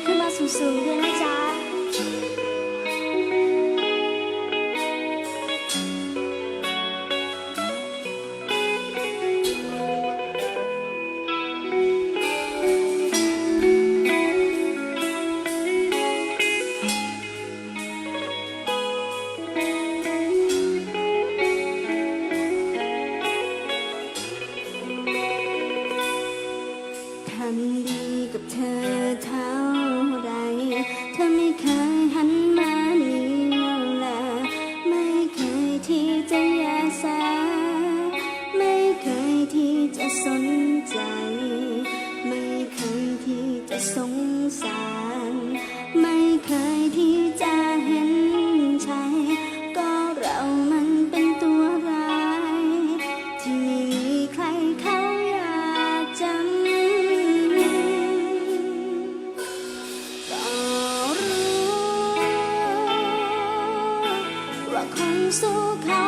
Christmas 送给家。 สาร ไม่เคยที่จะเห็นใจก็เรามันเป็นตัวร้าย ที่ไม่มีใครเขาอยากจำก็รู้ว่าคนสู้เขา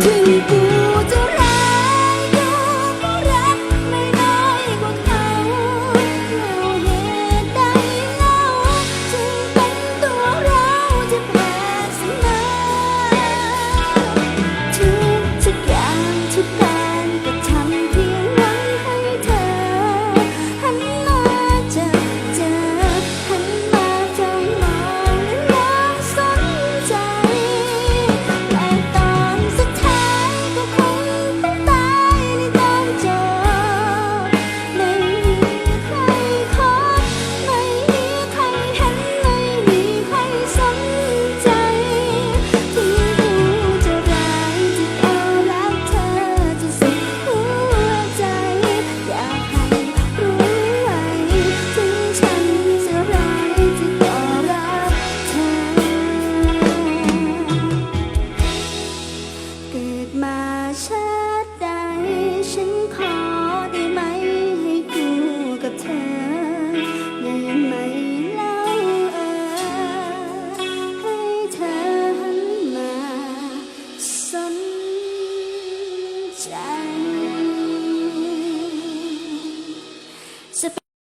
退一步